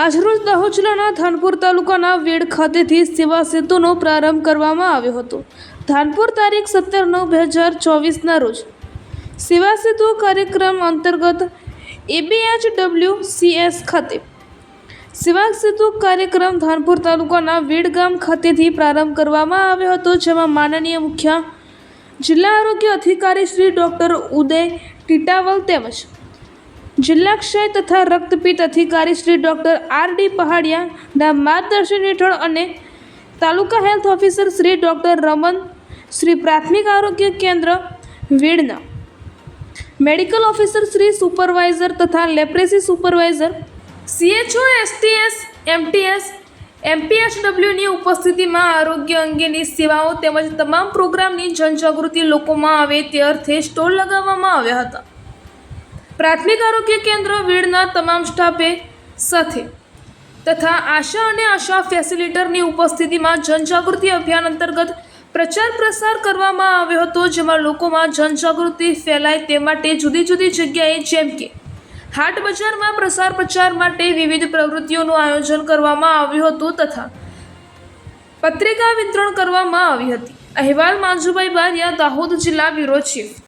આજરોજ દાહોદ જિલ્લાના ધાનપુર તાલુકાના વેડ ખાતેથી સેવા સેતુનો પ્રારંભ કરવામાં આવ્યો હતો. ધાનપુર તારીખ સત્તર નવ બે હજાર ચોવીસના રોજ સેવા સેતુ કાર્યક્રમ અંતર્ગત એબીએચ ડબલ્યુ સીએસ ખાતે સેવા સેતુ કાર્યક્રમ ધાનપુર તાલુકાના વેડ ગામ ખાતેથી પ્રારંભ કરવામાં આવ્યો હતો, જેમાં માનનીય મુખ્ય જિલ્લા આરોગ્ય અધિકારી શ્રી ડૉક્ટર ઉદય ટીટાવલ તેમજ જિલ્લા ક્ષય તથા રક્તપિત્ત અધિકારી શ્રી ડૉક્ટર આર ડી પહાડિયાના માર્ગદર્શન હેઠળ અને taluka health officer Shri doctor Raman Shri પ્રાથમિક આરોગ્ય કેન્દ્ર વીડના, મેડિકલ ઓફિસર શ્રી સુપરવાઇઝર તથા leprosy supervisor CHO, STS, MTS એમપીએચડબલ્યુની ઉપસ્થિતિમાં આરોગ્ય અંગેની સેવાઓ તેમજ તમામ પ્રોગ્રામની જનજાગૃતિ લોકોમાં આવે તે અર્થે સ્ટોલ લગાવવામાં આવ્યા હતા. પ્રાથમિક આરોગ્ય કેન્દ્ર વીડના તમામ સ્ટાફે સાથે તથા આશા અને આશા ફેસિલિટરની ઉપસ્થિતિમાં જનજાગૃતિ અભિયાન અંતર્ગત પ્રચાર પ્રસાર કરવામાં આવ્યો હતો, જેમાં લોકોમાં જનજાગૃતિ ફેલાય તે માટે જુદી જુદી જગ્યાએ જેમ કે હાટ બજારમાં પ્રસાર પ્રચાર માટે વિવિધ પ્રવૃત્તિઓનું આયોજન કરવામાં આવ્યું હતું તથા પત્રિકા વિતરણ કરવામાં આવી હતી. અહેવાલ માંજુભાઈ બારિયા, દાહોદ જિલ્લા બ્યુરો ચીફ.